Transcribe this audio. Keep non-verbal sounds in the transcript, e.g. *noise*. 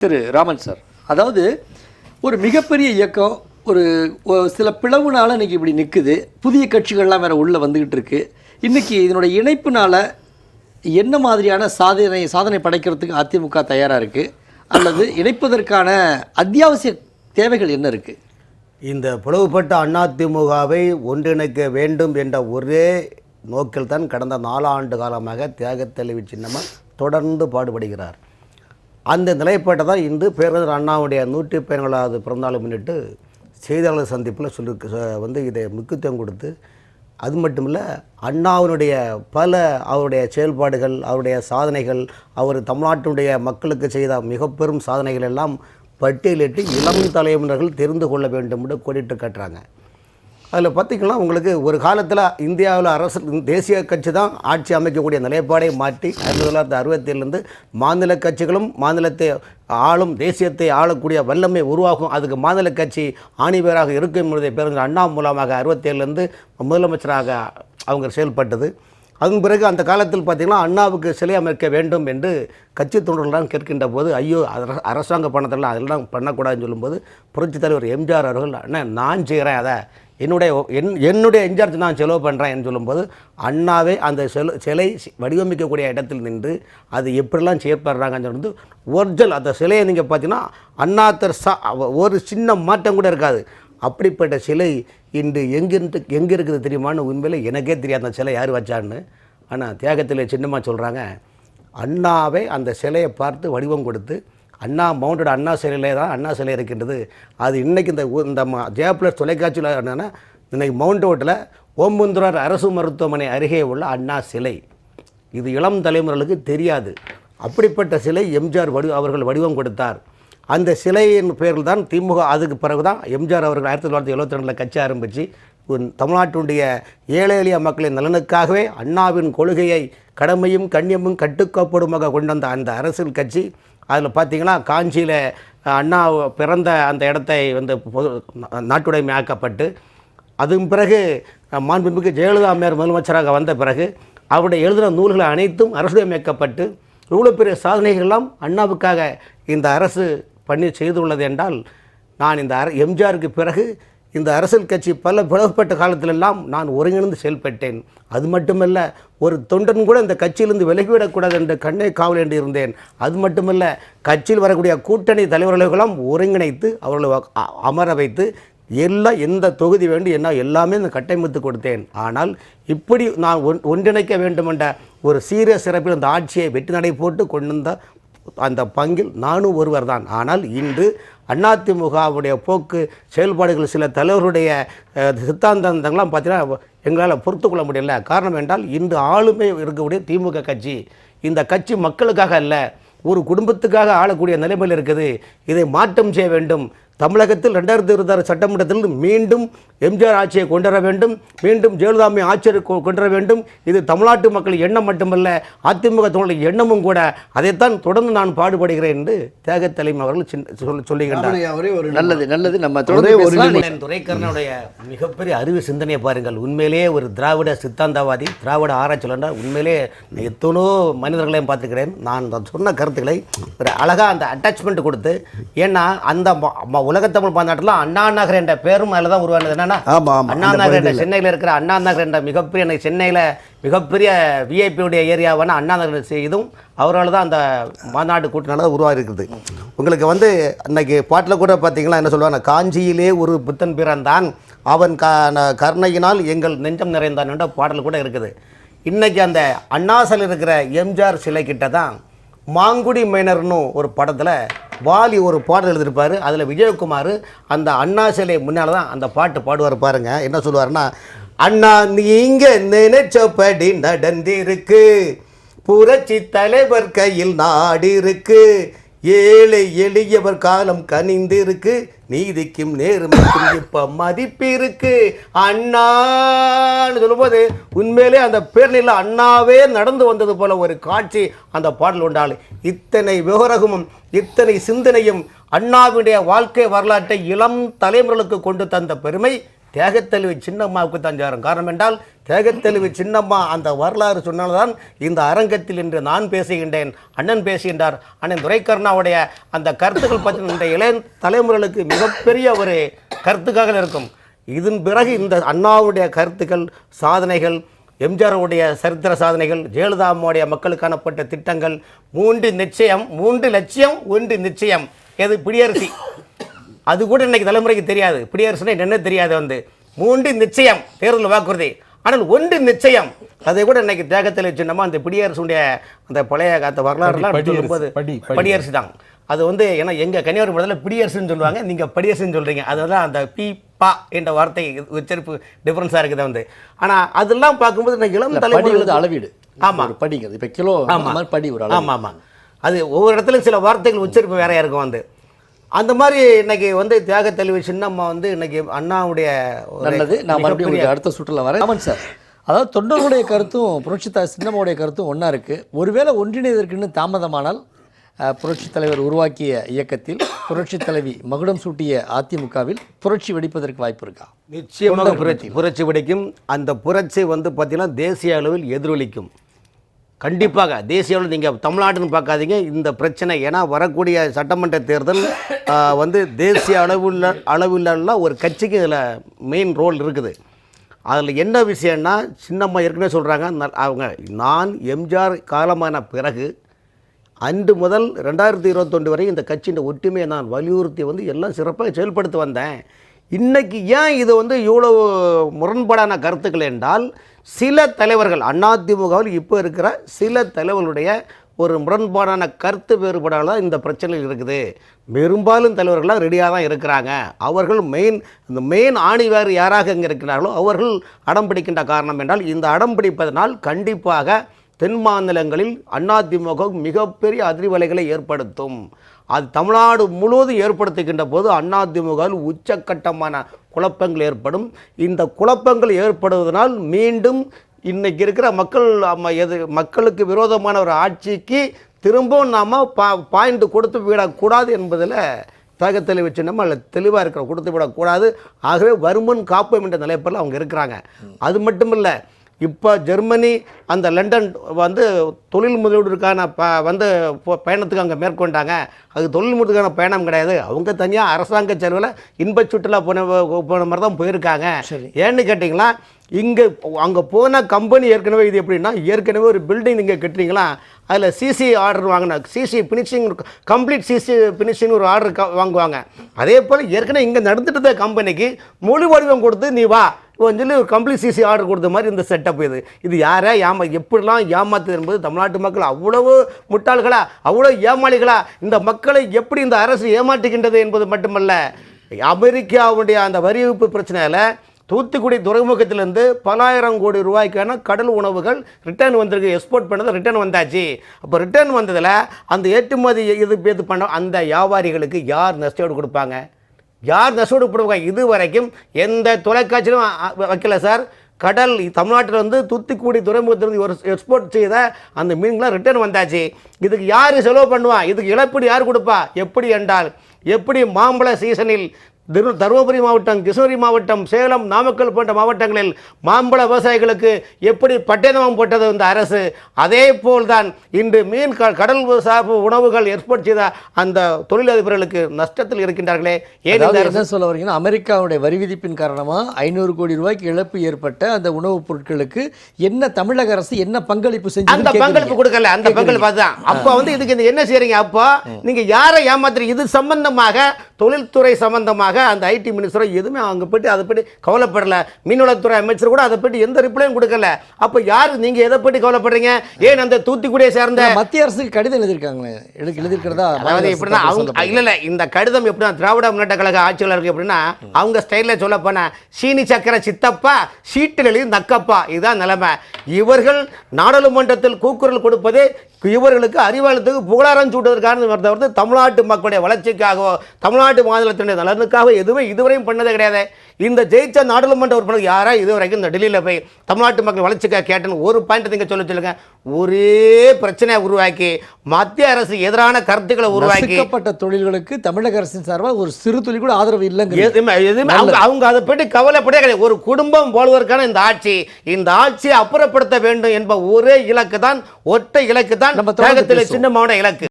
திரு Raman sir. அதாவது ஒரு மிகப்பெரிய இயக்கம் ஒரு சில பிளவுனால இன்னைக்கு இப்படி நிற்குது புதிய கட்சிகள்லாம் வேறு உள்ளே வந்துக்கிட்டு இருக்குது இன்றைக்கி இதனுடைய இணைப்புனால் என்ன மாதிரியான சாதனை சாதனை படைக்கிறதுக்கு அதிமுக தயாராக இருக்குது அல்லது இணைப்பதற்கான அத்தியாவசிய தேவைகள் என்ன இருக்குது இந்த பிளவுபட்ட அதிமுகவை ஒன்றிணைக்க வேண்டும் என்ற ஒரே நோக்கில்தான் கடந்த கடந்த நாலாண்டு காலமாக தியாகத் தலைவி சின்னம்மா தொடர்ந்து பாடுபடுகிறார். அந்த நிலைப்பாட்டை தான் இன்று பேரறிஞர் அண்ணாவுடைய நூற்றி பதினேழாவது பிறந்தநாளை முன்னிட்டு செய்தியாளர் சந்திப்பில் சொல்லி வந்து இதை முக்கியத்துவம் கொடுத்து அது மட்டும் இல்லை அண்ணாவினுடைய பல அவருடைய செயல்பாடுகள் அவருடைய சாதனைகள் அவர் தமிழ்நாட்டினுடைய மக்களுக்கு செய்த மிக பெரும் சாதனைகள் எல்லாம் பட்டியலிட்டு இளம் தலைமுறைகள் தெரிந்து கொள்ள வேண்டும் என்று கோடிட்டு காட்டுறாங்க. அதில் பார்த்திங்கன்னா உங்களுக்கு ஒரு காலத்தில் இந்தியாவில் அரசு தேசிய கட்சி தான் ஆட்சி அமைக்கக்கூடிய நிலைப்பாடை மாற்றி ஆயிரத்தி தொள்ளாயிரத்தி அறுபத்தேழுலேருந்து மாநில கட்சிகளும் மாநிலத்தை ஆளும் தேசியத்தை ஆளக்கூடிய வல்லமை உருவாகும். அதுக்கு மாநில கட்சி ஆணிபேராக இருக்கும் என்பதை பேருந்து அண்ணா மூலமாக அறுபத்தேழுலேருந்து முதலமைச்சராக அவங்க செயல்பட்டது. அதன் பிறகு அந்த காலத்தில் பார்த்திங்கன்னா அண்ணாவுக்கு சிலை அமைக்க வேண்டும் என்று கட்சி தொண்டர்கள்லாம் கேட்கின்ற போது ஐயோ அரச- அரசாங்க பணத்தெல்லாம் அதெல்லாம் பண்ணக்கூடாதுன்னு சொல்லும்போது புரட்சித் தலைவர் எம்ஜிஆர் அவர்கள் அண்ணா நான் செய்கிறேன் அதை. என்னுடைய என் என்னுடைய இன்சார்ஜ் நான் செலவு பண்ணுறேன் சொல்லும்போது அண்ணாவே அந்த செலு சிலை வடிவமைக்கக்கூடிய இடத்தில் நின்று அது எப்படிலாம் செயற்படுறாங்கன்னு சொல்லிட்டு ஒரிஜினல் அந்த சிலையை நீங்கள் பார்த்தீங்கன்னா அண்ணாத்தர் சா ஒரு சின்ன மாற்றம் கூட இருக்காது. அப்படிப்பட்ட சிலை இன்று எங்கிருந்து எங்கே இருக்குது தெரியுமான்னு உண்மையில் எனக்கே தெரியாது அந்த சிலை யார் வச்சான்னு. ஆனால் தியாகத்தில் சின்னமாக சொல்கிறாங்க அண்ணாவே அந்த சிலையை பார்த்து வடிவம் கொடுத்து அண்ணா மவுண்டட் அண்ணா சிலையிலே தான் அண்ணா சிலை இருக்கின்றது. அது இன்றைக்கி இந்த ஊ- இந்த ஜெயப்ளஸ் தொலைக்காட்சியில் என்னென்னா இன்றைக்கி மவுண்ட் ரோட்டில் ஓம்புந்துரார் அரசு மருத்துவமனை அருகே உள்ள அண்ணா சிலை. இது இளம் தலைமுறைகளுக்கு தெரியாது. அப்படிப்பட்ட சிலை எம்ஜிஆர் வடி அவர்கள் வடிவம் கொடுத்தார். அந்த சிலையின் பேரில் தான் திமுக அதுக்கு பிறகு தான் எம்ஜிஆர் அவர்கள் ஆயிரத்தி தொள்ளாயிரத்தி எழுபத்தி ரெண்டில் கட்சி ஆரம்பித்து தமிழ்நாட்டினுடைய ஏழை எளிய மக்களின் நலனுக்காகவே அண்ணாவின் கொள்கையை கடமையும் கண்ணியமும் கட்டுக்கப்படுமாக கொண்டு வந்த அந்த அரசியல் கட்சி அதில் பார்த்தீங்கன்னா காஞ்சியில் அண்ணா பிறந்த அந்த இடத்தை வந்து பொது நாட்டுடைமையாக்கப்பட்டு அதன் பிறகு மாண்புமிகு ஜெயலலிதா அம்மையார் முதலமைச்சராக வந்த பிறகு அவருடைய எழுதின நூல்கள் அனைத்தும் அரசுடைமையாக்கப்பட்டு இவ்வளோ பெரிய சாதனைகள்லாம் அண்ணாவுக்காக இந்த அரசு பண்ணி செய்துள்ளது என்றால் நான் இந்த அர எம்ஜிஆருக்கு பிறகு இந்த அரசியல் கட்சி பல பிளவுபட்ட காலத்திலெல்லாம் நான் ஒருங்கிணைந்து செயல்பட்டேன். அது மட்டுமல்ல ஒரு தொண்டன் கூட இந்த கட்சியிலிருந்து விலகிவிடக்கூடாது என்ற கண்ணை காவல் என்று இருந்தேன். அது மட்டுமல்ல கட்சியில் வரக்கூடிய கூட்டணி தலைவர்களெல்லாம் ஒருங்கிணைத்து அவர்களை அமர வைத்து எல்லாம் எந்த தொகுதி வேண்டும் என்ன எல்லாமே இந்த கட்டமைத்து கொடுத்தேன். ஆனால் இப்படி நான் ஒன் ஒன்றிணைக்க வேண்டும் என்ற ஒரு சீரிய சிறப்பில் அந்த ஆட்சியை வெற்றி நடை போட்டு கொண்டு வந்த அந்த பங்கில் நானும் ஒருவர் தான் ஆனால் இன்று அதிமுகவுடைய போக்கு செயல்பாடுகள் சில தலைவருடைய சித்தாந்தங்கள்லாம் பார்த்தீங்கன்னா எங்களால் பொறுத்து கொள்ள முடியல. காரணம் என்றால் இன்று ஆளுமை இருக்கக்கூடிய திமுக கட்சி. இந்த கட்சி மக்களுக்காக அல்ல ஒரு குடும்பத்துக்காக ஆளக்கூடிய நிலைமையில் இருக்குது. இதை மாற்றம் செய்ய வேண்டும். தமிழகத்தில் ரெண்டாயிரத்தி இருபத்தாறு சட்டமன்றத்தில் மீண்டும் எம்ஜிஆர் ஆட்சியை கொண்டு வர வேண்டும். மீண்டும் ஜெயலலிதாமை ஆட்சியை கொ- கொண்டு வர வேண்டும். இது தமிழ்நாட்டு மக்கள் எண்ணம் மட்டுமல்ல அதிமுக தொழில் எண்ணமும் கூட. அதைத்தான் தொடர்ந்து நான் பாடுபடுகிறேன் என்று தியாக தலைமை அவர்கள் சொல்லுகின்றார். நல்லது நல்லது. நம்ம துரைக்கரனுடைய மிகப்பெரிய அறிவு சிந்தனையை பாருங்கள். உண்மையிலேயே ஒரு திராவிட சித்தாந்தவாதி திராவிட ஆராய்ச்சியாளர் உண்மையிலே நான் எத்தனோ மனிதர்களையும் பார்த்துக்கிறேன் நான் சொன்ன கருத்துக்களை ஒரு அழகாக அந்த அட்டாச்மெண்ட் கொடுத்து ஏன்னா அந்த உலகத்தமிழ் மாநாட்டில் அண்ணா நகர் என்ற பேரும் அதில் தான் உருவானது என்னன்னா. அண்ணா நகர் என்ற. சென்னையில் இருக்கிற அண்ணா நகர் என்ற மிகப்பெரிய சென்னையில் மிகப்பெரிய விஐபியுடைய ஏரியாவான அண்ணா நகர் செய்தும் அவரால் தான் அந்த மாநாடு கூட்டினால தான் உருவாகிருக்குது உங்களுக்கு வந்து இன்னைக்கு பாட்டில் கூட பார்த்தீங்கன்னா என்ன சொல்லுவாங்க காஞ்சியிலே ஒரு புத்தன் பிறந்தான் அவன் க கருணையினால் எங்கள் நெஞ்சம் நிறைந்தான் என்ற பாடல் கூட இருக்குது இன்னைக்கு அந்த அண்ணாசல் இருக்கிற எம்ஜிஆர் சிலை கிட்ட தான் மாங்குடி மைனர்னு ஒரு படத்தில் வாலி ஒரு பாடல் எழுதியிருப்பார். அதில் விஜயகுமார் அந்த அண்ணா சிலை முன்னால் தான் அந்த பாட்டு பாடுவார் பாருங்க. என்ன சொல்லுவாருன்னா அண்ணா நீங்க நினைச்சபடி நடந்திருக்கு. புரட்சி தலைவர் கையில் நாடு இருக்குது ஏழை எளியவர் காலம் கனிந்திருக்கு நீதிக்கும் நேர்மைக்கும் *coughs* இப்ப மதிப்பு இருக்கு அண்ணான்னு சொல்லும்போது உண்மையிலே அந்த பேரணியில் அண்ணாவே நடந்து வந்தது போல ஒரு காட்சி அந்த பாடல் உண்டால். இத்தனை விவரகமும் இத்தனை சிந்தனையும் அண்ணாவுடைய வாழ்க்கை வரலாற்றை இளம் தலைமுறைகளுக்கு கொண்டு தந்த பெருமை. தேகத்தெளிவு சின்னம்மாவுக்கு தான் சேரும் காரணம் என்றால் தேகத்தெளிவு சின்னம்மா அந்த வரலாறு சொன்னால்தான் இந்த அரங்கத்தில் இன்று நான் பேசுகின்றேன் அண்ணன் பேசுகின்றார். அண்ணன் துரைக்கருணாவுடைய அந்த கருத்துக்கள் பற்றி இந்த இளைய தலைமுறைகளுக்கு மிகப்பெரிய ஒரு கருத்துக்காக இருக்கும். இதன் பிறகு இந்த அண்ணாவுடைய கருத்துக்கள் சாதனைகள் எம்ஜிஆருடைய சரித்திர சாதனைகள் ஜெயலலிதா அம்மாவுடைய மக்களுக்கானப்பட்ட திட்டங்கள் மூன்று நிச்சயம் மூன்று லட்சியம் ஒன்று நிச்சயம். எது? பிடியரசி. அது கூட இன்னைக்கு தலைமுறைக்கு தெரியாது. பிடியரசுனா என்ன தெரியாது வந்து. மூன்று நிச்சயம் தேர்தல் வாக்குறுதி. ஆனால் ஒன்று நிச்சயம். அதை கூட இன்னைக்கு தேகத்தில் சின்னமா அந்த பிடியரசுடைய அந்த பழைய அந்த வரலாறுலாம் படியரசு, சொல்லும்போது படி, படி. படியரசு தான். அது வந்து ஏன்னா எங்க கன்னியாகுமரி படத்தில் பிடியரசுன்னு சொல்லுவாங்க. நீங்க படியரசுன்னு சொல்றீங்க. அதுதான் அந்த பி பா என்ற வார்த்தை உச்சரிப்பு டிஃபரன்ஸாக இருக்குது வந்து. ஆனா அதெல்லாம் பார்க்கும்போது இந்த இளம் படி வந்து தலைமுறை அளவீடு. ஆமா. ஒரு படிங்கிறது. இப்போ கிலோ மாதிரி படி ஒரு அளவு. ஆமாம் ஆமாம் அது ஒவ்வொரு இடத்துலையும் சில வார்த்தைகள் உச்சரிப்பு வேறையா இருக்கும் வந்து. அந்த மாதிரி இன்னைக்கு வந்து தியாக தெளிவு சின்னம்மா வந்து இன்னைக்கு அண்ணாவுடைய நல்லது. நான் மறுபடியும் அடுத்த சுற்றுல வரேன். ஆமாம் சார். அதாவது தொண்டர்களுடைய கருத்தும் புரட்சித்தா சின்னம்மாவுடைய கருத்தும் ஒன்றா இருக்குது ஒருவேளை ஒன்றிணைவதற்குன்னு தாமதமானால் அஹ், புரட்சித் தலைவர் உருவாக்கிய இயக்கத்தில் புரட்சித் தலைவி மகுடம் சூட்டிய அதிமுகவில் புரட்சி வெடிப்பதற்கு வாய்ப்பு இருக்கா? நிச்சயமாக புரட்சி புரட்சி பிடிக்கும் அந்த புரட்சி வந்து பார்த்தீங்கன்னா தேசிய அளவில் எதிரொலிக்கும். கண்டிப்பாக தேசிய அளவில் நீங்கள் தமிழ்நாடுன்னு பார்க்காதீங்க. இந்த பிரச்சனை ஏன்னா வரக்கூடிய சட்டமன்ற தேர்தல் வந்து தேசிய அளவில் அளவில்லாம் ஒரு கட்சிக்கு இதில் மெயின் ரோல் இருக்குது. அதில் என்ன விஷயம்னா சின்னம்மா ஏற்கனவே சொல்கிறாங்க அவங்க நான் எம்ஜிஆர் காலமான பிறகு அன்று முதல் ரெண்டாயிரத்தி இருபத்தொன்று வரை இந்த கட்சியின் ஒற்றுமையை நான் வலியுறுத்தி வந்து எல்லாம் சிறப்பாக செயல்படுத்தி வந்தேன். இன்றைக்கி ஏன் இது வந்து இவ்வளவு முரண்பாடான கருத்துக்கள் என்றால் சில தலைவர்கள் அதிமுகவில் இப்போ இருக்கிற சில தலைவர்களுடைய ஒரு முரண்பாடான கருத்து வேறுபாடால் தான் இந்த பிரச்சனைகள் இருக்குது. பெரும்பாலும் தலைவர்கள்லாம் ரெடியாக தான் இருக்கிறாங்க. அவர்கள் மெயின் இந்த மெயின் ஆணிவேறு யாராக இங்கே இருக்கிறார்களோ அவர்கள் அடம் பிடிக்கின்ற காரணம் என்றால் இந்த அடம் பிடிப்பதனால் கண்டிப்பாக தென் மாநிலங்களில் அதிமுக மிகப்பெரிய அதிர்வலைகளை ஏற்படுத்தும். அது தமிழ்நாடு முழுவதும் ஏற்படுத்துகின்ற போது அதிமுகவில் உச்சக்கட்டமான குழப்பங்கள் ஏற்படும். இந்த குழப்பங்கள் ஏற்படுவதனால் மீண்டும் இன்னைக்கு இருக்கிற மக்கள் எது மக்களுக்கு விரோதமான ஒரு ஆட்சிக்கு திரும்பவும் நாம் பா பாயிண்ட் கொடுத்து விடக்கூடாது என்பதில் தகத்தெளி வச்சு நம்ம அதில் தெளிவாக இருக்கிற கொடுத்து விடக்கூடாது. ஆகவே வருமுன் காப்போம் என்ற நிலைப்பில் அவங்க இருக்கிறாங்க. அது மட்டும் இல்லை இப்போ ஜெர்மனி அந்த லண்டன் வந்து தொழில் முதலீடுக்கான ப வந்து பயணத்துக்கு அங்கே மேற்கொண்டாங்க. அது தொழில் முதலுக்கான பயணம் கிடையாது. அவங்க தனியாக அரசாங்க செலவில் இன்ப சுற்றுலா போன போன மாதிரி தான் போயிருக்காங்க. சரி. ஏன்னு கேட்டிங்களா இங்கே அங்கே போன கம்பெனி ஏற்கனவே இது எப்படின்னா ஏற்கனவே ஒரு பில்டிங் நீங்கள் கட்டுறீங்களா அதில் சிசி ஆர்டர் வாங்கினா CC finishing complete CC finishing ஒரு ஆர்டர் வாங்குவாங்க. அதே போல் ஏற்கனவே இங்கே நடந்துட்டு கம்பெனிக்கு மொழி வடிவம் கொடுத்து நீ வா. சொல்லி ஒரு கம்ப்ளீட் சிசி ஆர்டர் கொடுத்த மாதிரி இந்த செட்டப் இது. இது யாரை? ஏமா எப்படிலாம் ஏமாத்துது என்பது தமிழ்நாட்டு மக்கள் அவ்வளவு முட்டாள்களா? அவ்வளோ ஏமாளிகளா? இந்த மக்களை எப்படி இந்த அரசு ஏமாற்றுகின்றது என்பது மட்டுமல்ல அமெரிக்காவுடைய அந்த வரிவிப்பு பிரச்சனையில் தூத்துக்குடி துறைமுகத்திலேருந்து பலாயிரம் கோடி ரூபாய்க்கான கடல் உணவுகள் ரிட்டர்ன் வந்திருக்கு எக்ஸ்போர்ட் பண்ணது ரிட்டர்ன் வந்தாச்சு. அப்போ ரிட்டர்ன் வந்ததில் அந்த ஏற்றுமதி இது இது பண்ண அந்த வியாபாரிகளுக்கு யார் நஷ்டோடு கொடுப்பாங்க? யார் நஷ்டோடு போடுவாங்க இது வரைக்கும் எந்த தொலைக்காட்சியிலும் வைக்கல சார். கடல் தமிழ்நாட்டில் வந்து தூத்துக்குடி துறைமுகத்திலிருந்து ஒரு எக்ஸ்போர்ட் செய்த அந்த மீன்கள்லாம் ரிட்டர்ன் வந்தாச்சு. இதுக்கு யார் செலவு பண்ணுவா? இதுக்கு இழப்பீடு யார் கொடுப்பா? எப்படி என்றால் எப்படி மாம்பழ சீசனில் திரு தருமபுரி மாவட்டம் கிருஷ்ணகிரி மாவட்டம் சேலம் நாமக்கல் போன்ற மாவட்டங்களில் மாம்பழ விவசாயிகளுக்கு எப்படி பட்டயதமம் போட்டது இந்த அரசு? அதே போல்தான் இன்று மீன் கடல் சார்பு உணவுகள் எக்ஸ்போர்ட் செய்த அந்த தொழிலதிபர்களுக்கு நஷ்டத்தில் இருக்கின்றார்களே. ஏன் என்ன சொல்ல வரீங்கன்னா அமெரிக்காவுடைய வரி விதிப்பின் காரணமாக ஐநூறு கோடி ரூபாய்க்கு இழப்பு ஏற்பட்ட அந்த உணவுப் பொருட்களுக்கு என்ன தமிழக அரசு என்ன பங்களிப்பு அந்த செஞ்சு பங்களிப்பு கொடுக்கல அந்த பங்களிப்பு அதுதான். அப்போ வந்து இதுக்கு என்ன செய்றீங்க? அப்போ நீங்க யாரை ஏமாத்துறீங்க? இது சம்பந்தமாக தொழில்துறை சம்பந்தமாக அந்த ஐடி மினிஸ்டரோ எதுவுமே அவங்க பற்றி அதை பற்றி கவலைப்படல. மீன்வளத்துறை அமைச்சர் கூட அதை பற்றி எந்த ரிப்ளையும் கொடுக்கல. அப்போ யார் நீங்க எதை பற்றி கவலைப்படுறீங்க? ஏன் அந்த தூத்துக்குடியை சேர்ந்த மத்திய அரசுக்கு கடிதம் எழுதியிருக்காங்களே எழுதி எழுதியிருக்கிறதா அதாவது எப்படின்னா அவங்க. இல்ல இல்ல இந்த கடிதம் எப்படின்னா திராவிட முன்னேற்ற கழக ஆட்சியாளருக்கு எப்படின்னா அவங்க ஸ்டைல்ல சொல்ல போனா சீனி சக்கர சித்தப்பா சீட்டில் எழுதி நக்கப்பா. இதுதான் நிலைமை. இவர்கள் நாடாளுமன்றத்தில் கூக்குரல் கொடுப்பது இவர்களுக்கு அறிவாளத்துக்கு புகழாரம் சூட்டுவதற்கான தவிர்த்து தமிழ்நாட்டு மக்களுடைய வளர்ச்சிக்காகவோ தமிழ்நாட்டு மாநிலத்தினுடைய நலனுக்காக திமுகவை எதுவுமே இதுவரையும் பண்ணதே கிடையாது. இந்த ஜெயிச்ச நாடாளுமன்ற உறுப்பினர் யாரா இதுவரைக்கும் இந்த டெல்லியில் போய் தமிழ்நாட்டு மக்கள் வளர்ச்சிக்காக கேட்டேன்னு ஒரு பாயிண்ட் நீங்க சொல்ல சொல்லுங்க. ஒரே பிரச்சனையை உருவாக்கி மத்திய அரசு எதிரான கருத்துக்களை உருவாக்கி தொழில்களுக்கு தமிழக அரசின் சார்பாக ஒரு சிறு துளி கூட ஆதரவு இல்லைங்க எதுவுமே எதுவுமே அவங்க அவங்க அதை பற்றி கவலைப்படவே கிடையாது. ஒரு குடும்பம் போலுவதற்கான இந்த ஆட்சி இந்த ஆட்சியை அப்புறப்படுத்த வேண்டும் என்ப ஒரே இலக்கு தான் ஒற்றை இலக்கு தான் நம்ம பேசுவோம். சின்னமான இலக்கு.